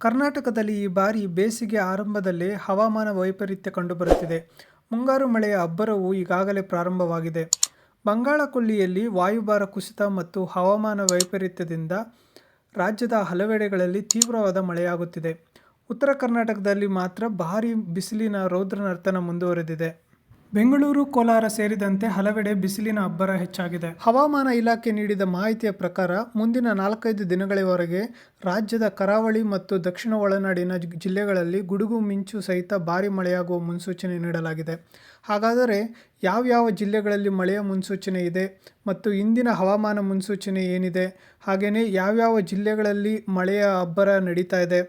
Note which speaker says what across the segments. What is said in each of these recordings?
Speaker 1: ಕರ್ನಾಟಕದಲ್ಲಿ ಈ ಬಾರಿ ಬೇಸಿಗೆ ಆರಂಭದಲ್ಲೇ ಹವಾಮಾನ ವೈಪರೀತ್ಯ ಕಂಡುಬರುತ್ತಿದೆ. ಮುಂಗಾರು ಮಳೆಯ ಅಬ್ಬರವು ಈಗಾಗಲೇ ಪ್ರಾರಂಭವಾಗಿದೆ. ಬಂಗಾಳ ಕೊಲ್ಲಿಯಲ್ಲಿ ವಾಯುಭಾರ ಕುಸಿತ ಮತ್ತು ಹವಾಮಾನ ವೈಪರೀತ್ಯದಿಂದ ರಾಜ್ಯದ ಹಲವೆಡೆಗಳಲ್ಲಿ ತೀವ್ರವಾದ ಮಳೆಯಾಗುತ್ತಿದೆ. ಉತ್ತರ ಕರ್ನಾಟಕದಲ್ಲಿ ಮಾತ್ರ ಭಾರೀ ಬಿಸಿಲಿನ ರೌದ್ರ ನರ್ತನ ಮುಂದುವರೆದಿದೆ. ಬೆಂಗಳೂರು ಕೋಲಾರ ಸೇರಿದಂತೆ ಹಲವೆಡೆ ಬಿಸಿಲಿನ ಅಬ್ಬರ ಹೆಚ್ಚಾಗಿದೆ. ಹವಾಮಾನ ಇಲಾಖೆ ನೀಡಿದ ಮಾಹಿತಿಯ ಪ್ರಕಾರ ಮುಂದಿನ ನಾಲ್ಕೈದು ದಿನಗಳವರೆಗೆ ರಾಜ್ಯದ ಕರಾವಳಿ ಮತ್ತು ದಕ್ಷಿಣ ಒಳನಾಡಿನ ಜಿಲ್ಲೆಗಳಲ್ಲಿ ಗುಡುಗು, ಮಿಂಚು ಸಹಿತ ಭಾರಿ ಮಳೆಯಾಗುವ ಮುನ್ಸೂಚನೆ ನೀಡಲಾಗಿದೆ. ಹಾಗಾದರೆ ಯಾವ್ಯಾವ ಜಿಲ್ಲೆಗಳಲ್ಲಿ ಮಳೆಯ ಮುನ್ಸೂಚನೆ ಇದೆ ಮತ್ತು ಇಂದಿನ ಹವಾಮಾನ ಮುನ್ಸೂಚನೆ ಏನಿದೆ? ಹಾಗೆಯೇ ಯಾವ್ಯಾವ ಜಿಲ್ಲೆಗಳಲ್ಲಿ ಮಳೆಯ ಅಬ್ಬರ ನಡೀತಾ ಇದೆ?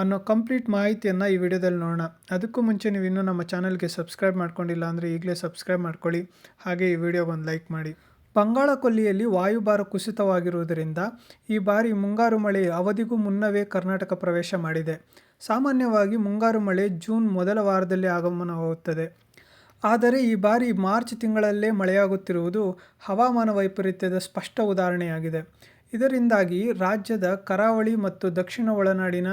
Speaker 1: ಅನ್ನೋ ಕಂಪ್ಲೀಟ್ ಮಾಹಿತಿಯನ್ನು ಈ ವಿಡಿಯೋದಲ್ಲಿ ನೋಡೋಣ. ಅದಕ್ಕೂ ಮುಂಚೆ ನೀವು ಇನ್ನೂ ನಮ್ಮ ಚಾನಲ್ಗೆ ಸಬ್ಸ್ಕ್ರೈಬ್ ಮಾಡ್ಕೊಂಡಿಲ್ಲ ಅಂದರೆ ಈಗಲೇ ಸಬ್ಸ್ಕ್ರೈಬ್ ಮಾಡ್ಕೊಳ್ಳಿ. ಹಾಗೆ ಈ ವಿಡಿಯೋಗೊಂದು ಲೈಕ್ ಮಾಡಿ. ಬಂಗಾಳ ಕೊಲ್ಲಿಯಲ್ಲಿ ವಾಯುಭಾರ ಕುಸಿತವಾಗಿರುವುದರಿಂದ ಈ ಬಾರಿ ಮುಂಗಾರು ಮಳೆ ಅವಧಿಗೂ ಮುನ್ನವೇ ಕರ್ನಾಟಕ ಪ್ರವೇಶ ಮಾಡಿದೆ. ಸಾಮಾನ್ಯವಾಗಿ ಮುಂಗಾರು ಮಳೆ ಜೂನ್ ಮೊದಲ ವಾರದಲ್ಲಿ ಆಗಮನವಾಗುತ್ತದೆ ಆದರೆ ಈ ಬಾರಿ ಮಾರ್ಚ್ ತಿಂಗಳಲ್ಲೇ ಮಳೆಯಾಗುತ್ತಿರುವುದು ಹವಾಮಾನ ವೈಪರೀತ್ಯದ ಸ್ಪಷ್ಟ ಉದಾಹರಣೆಯಾಗಿದೆ. ಇದರಿಂದಾಗಿ ರಾಜ್ಯದ ಕರಾವಳಿ ಮತ್ತು ದಕ್ಷಿಣ ಒಳನಾಡಿನ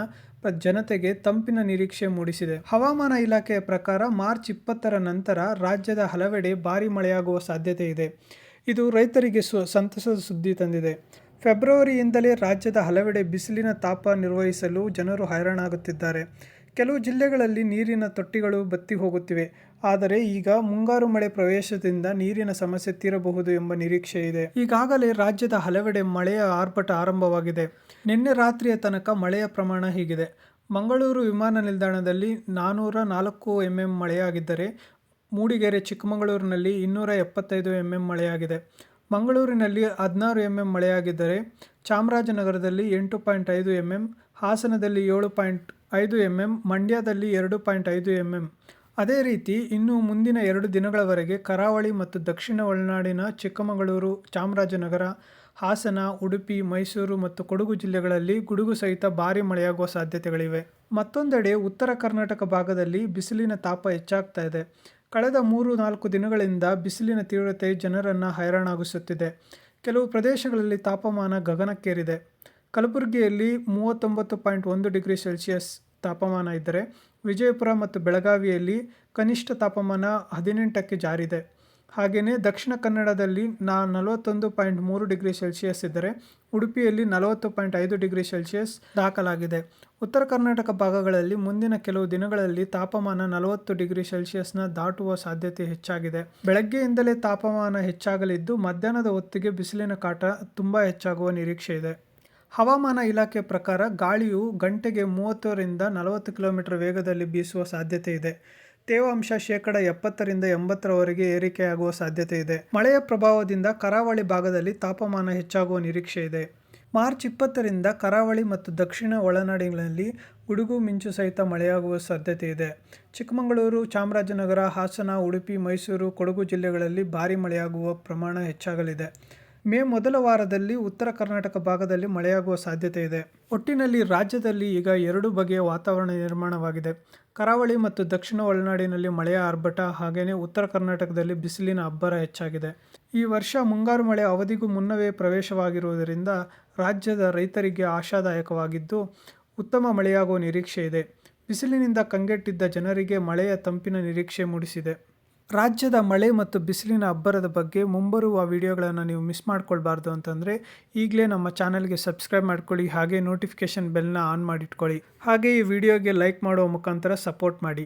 Speaker 1: ಜನತೆಗೆ ತಂಪಿನ ನಿರೀಕ್ಷೆ ಮೂಡಿಸಿದೆ. ಹವಾಮಾನ ಇಲಾಖೆಯ ಪ್ರಕಾರ ಮಾರ್ಚ್ ಇಪ್ಪತ್ತರ ನಂತರ ರಾಜ್ಯದ ಹಲವೆಡೆ ಭಾರೀ ಮಳೆಯಾಗುವ ಸಾಧ್ಯತೆ ಇದೆ. ಇದು ರೈತರಿಗೆ ಸು ಸಂತಸದ ಸುದ್ದಿ ತಂದಿದೆ. ಫೆಬ್ರವರಿಯಿಂದಲೇ ರಾಜ್ಯದ ಹಲವೆಡೆ ಬಿಸಿಲಿನ ತಾಪ ನಿರ್ವಹಿಸಲು ಜನರು ಹೈರಾಣಾಗುತ್ತಿದ್ದಾರೆ. ಕೆಲವು ಜಿಲ್ಲೆಗಳಲ್ಲಿ ನೀರಿನ ತೊಟ್ಟಿಗಳು ಬತ್ತಿ ಹೋಗುತ್ತಿವೆ. ಆದರೆ ಈಗ ಮುಂಗಾರು ಮಳೆ ಪ್ರವೇಶದಿಂದ ನೀರಿನ ಸಮಸ್ಯೆ ತೀರಬಹುದು ಎಂಬ ನಿರೀಕ್ಷೆ ಇದೆ. ಈಗಾಗಲೇ ರಾಜ್ಯದ ಹಲವೆಡೆ ಮಳೆಯ ಆರ್ಭಟ ಆರಂಭವಾಗಿದೆ. ನಿನ್ನೆ ರಾತ್ರಿಯ ತನಕ ಮಳೆಯ ಪ್ರಮಾಣ ಹೀಗಿದೆ. ಮಂಗಳೂರು ವಿಮಾನ ನಿಲ್ದಾಣದಲ್ಲಿ ನಾನ್ನೂರ ನಾಲ್ಕು ಎಂ ಎಂ ಮಳೆಯಾಗಿದ್ದರೆ, ಮೂಡಿಗೆರೆ ಚಿಕ್ಕಮಗಳೂರಿನಲ್ಲಿ ಇನ್ನೂರ ಎಪ್ಪತ್ತೈದು ಎಂ ಎಂ ಮಳೆಯಾಗಿದೆ. ಮಂಗಳೂರಿನಲ್ಲಿ ಹದಿನಾರು ಎಂ ಎಂ ಮಳೆಯಾಗಿದ್ದರೆ, ಚಾಮರಾಜನಗರದಲ್ಲಿ ಎಂಟು ಪಾಯಿಂಟ್ ಐದು ಎಂ ಎಂ ಹಾಸನದಲ್ಲಿ ಏಳು ಪಾಯಿಂಟ್ ಐದು ಎಂ ಎಂ ಮಂಡ್ಯದಲ್ಲಿ ಎರಡು ಪಾಯಿಂಟ್ ಐದು ಎಂ ಎಂ ಅದೇ ರೀತಿ ಇನ್ನು ಮುಂದಿನ ಎರಡು ದಿನಗಳವರೆಗೆ ಕರಾವಳಿ ಮತ್ತು ದಕ್ಷಿಣ ಒಳನಾಡಿನ ಚಿಕ್ಕಮಗಳೂರು, ಚಾಮರಾಜನಗರ, ಹಾಸನ, ಉಡುಪಿ, ಮೈಸೂರು ಮತ್ತು ಕೊಡಗು ಜಿಲ್ಲೆಗಳಲ್ಲಿ ಗುಡುಗು ಸಹಿತ ಭಾರಿ ಮಳೆಯಾಗುವ ಸಾಧ್ಯತೆಗಳಿವೆ. ಮತ್ತೊಂದೆಡೆ ಉತ್ತರ ಕರ್ನಾಟಕ ಭಾಗದಲ್ಲಿ ಬಿಸಿಲಿನ ತಾಪ ಹೆಚ್ಚಾಗ್ತಾ ಇದೆ. ಕಳೆದ ಮೂರು ನಾಲ್ಕು ದಿನಗಳಿಂದ ಬಿಸಿಲಿನ ತೀವ್ರತೆ ಜನರನ್ನು ಹೈರಾಣಾಗಿಸುತ್ತಿದೆ. ಕೆಲವು ಪ್ರದೇಶಗಳಲ್ಲಿ ತಾಪಮಾನ ಗಗನಕ್ಕೇರಿದೆ. ಕಲಬುರಗಿಯಲ್ಲಿ ಮೂವತ್ತೊಂಬತ್ತು ಪಾಯಿಂಟ್ ಒಂದು ಡಿಗ್ರಿ ಸೆಲ್ಸಿಯಸ್ ತಾಪಮಾನ ಇದ್ದರೆ ವಿಜಯಪುರ ಮತ್ತು ಬೆಳಗಾವಿಯಲ್ಲಿ ಕನಿಷ್ಠ ತಾಪಮಾನ ಹದಿನೆಂಟಕ್ಕೆ ಜಾರಿದೆ. ಹಾಗೆಯೇ ದಕ್ಷಿಣ ಕನ್ನಡದಲ್ಲಿ ನಾ ನಲವತ್ತೊಂದು ಪಾಯಿಂಟ್ ಮೂರು ಡಿಗ್ರಿ ಸೆಲ್ಸಿಯಸ್ ಇದ್ದರೆ ಉಡುಪಿಯಲ್ಲಿ ನಲವತ್ತು ಪಾಯಿಂಟ್ ಐದು ಡಿಗ್ರಿ ಸೆಲ್ಸಿಯಸ್ ದಾಖಲಾಗಿದೆ. ಉತ್ತರ ಕರ್ನಾಟಕ ಭಾಗಗಳಲ್ಲಿ ಮುಂದಿನ ಕೆಲವು ದಿನಗಳಲ್ಲಿ ತಾಪಮಾನ ನಲವತ್ತು ಡಿಗ್ರಿ ಸೆಲ್ಸಿಯಸ್ನ ದಾಟುವ ಸಾಧ್ಯತೆ ಹೆಚ್ಚಾಗಿದೆ. ಬೆಳಗ್ಗೆಯಿಂದಲೇ ತಾಪಮಾನ ಹೆಚ್ಚಾಗಲಿದ್ದು ಮಧ್ಯಾಹ್ನದ ಹೊತ್ತಿಗೆ ಬಿಸಿಲಿನ ಕಾಟ ತುಂಬ ಹೆಚ್ಚಾಗುವ ನಿರೀಕ್ಷೆ ಇದೆ. ಹವಾಮಾನ ಇಲಾಖೆ ಪ್ರಕಾರ ಗಾಳಿಯು ಗಂಟೆಗೆ ಮೂವತ್ತರಿಂದ ನಲವತ್ತು ಕಿಲೋಮೀಟರ್ ವೇಗದಲ್ಲಿ ಬೀಸುವ ಸಾಧ್ಯತೆ ಇದೆ. ತೇವಾಂಶ ಶೇಕಡ ಎಪ್ಪತ್ತರಿಂದ ಎಂಬತ್ತರವರೆಗೆ ಏರಿಕೆಯಾಗುವ ಸಾಧ್ಯತೆ ಇದೆ. ಮಳೆಯ ಪ್ರಭಾವದಿಂದ ಕರಾವಳಿ ಭಾಗದಲ್ಲಿ ತಾಪಮಾನ ಹೆಚ್ಚಾಗುವ ನಿರೀಕ್ಷೆ ಇದೆ. ಮಾರ್ಚ್ ಇಪ್ಪತ್ತರಿಂದ ಕರಾವಳಿ ಮತ್ತು ದಕ್ಷಿಣ ಒಳನಾಡಿನಲ್ಲಿ ಗುಡುಗು ಮಿಂಚು ಸಹಿತ ಮಳೆಯಾಗುವ ಸಾಧ್ಯತೆ ಇದೆ. ಚಿಕ್ಕಮಗಳೂರು, ಚಾಮರಾಜನಗರ, ಹಾಸನ, ಉಡುಪಿ, ಮೈಸೂರು, ಕೊಡಗು ಜಿಲ್ಲೆಗಳಲ್ಲಿ ಭಾರೀ ಮಳೆಯಾಗುವ ಪ್ರಮಾಣ ಹೆಚ್ಚಾಗಲಿದೆ. ಮೇ ಮೊದಲ ವಾರದಲ್ಲಿ ಉತ್ತರ ಕರ್ನಾಟಕ ಭಾಗದಲ್ಲಿ ಮಳೆಯಾಗುವ ಸಾಧ್ಯತೆ ಇದೆ. ಒಟ್ಟಿನಲ್ಲಿ ರಾಜ್ಯದಲ್ಲಿ ಈಗ ಎರಡು ಬಗೆಯ ವಾತಾವರಣ ನಿರ್ಮಾಣವಾಗಿದೆ. ಕರಾವಳಿ ಮತ್ತು ದಕ್ಷಿಣ ಒಳನಾಡಿನಲ್ಲಿ ಮಳೆಯ ಆರ್ಭಟ ಹಾಗೆಯೇ ಉತ್ತರ ಕರ್ನಾಟಕದಲ್ಲಿ ಬಿಸಿಲಿನ ಅಬ್ಬರ ಹೆಚ್ಚಾಗಿದೆ. ಈ ವರ್ಷ ಮುಂಗಾರು ಮಳೆ ಅವಧಿಗೂ ಮುನ್ನವೇ ಪ್ರವೇಶವಾಗಿರುವುದರಿಂದ ರಾಜ್ಯದ ರೈತರಿಗೆ ಆಶಾದಾಯಕವಾಗಿದ್ದು, ಉತ್ತಮ ಮಳೆಯಾಗುವ ನಿರೀಕ್ಷೆ ಇದೆ. ಬಿಸಿಲಿನಿಂದ ಕಂಗೆಟ್ಟಿದ್ದ ಜನರಿಗೆ ಮಳೆಯ ತಂಪಿನ ನಿರೀಕ್ಷೆ ಮೂಡಿಸಿದೆ. ರಾಜ್ಯದ ಮಳೆ ಮತ್ತು ಬಿಸಿಲಿನ ಅಬ್ಬರದ ಬಗ್ಗೆ ಮುಂಬರುವ ವಿಡಿಯೋಗಳನ್ನು ನೀವು ಮಿಸ್ ಮಾಡ್ಕೊಳ್ಬಾರ್ದು ಅಂತಂದರೆ ಈಗಲೇ ನಮ್ಮ ಚಾನಲ್ಗೆ ಸಬ್ಸ್ಕ್ರೈಬ್ ಮಾಡ್ಕೊಳ್ಳಿ, ಹಾಗೆ ನೋಟಿಫಿಕೇಷನ್ ಬೆಲ್ನ ಆನ್ ಮಾಡಿಟ್ಕೊಳ್ಳಿ. ಹಾಗೆ ಈ ವಿಡಿಯೋಗೆ ಲೈಕ್ ಮಾಡುವ ಮುಖಾಂತರ ಸಪೋರ್ಟ್ ಮಾಡಿ.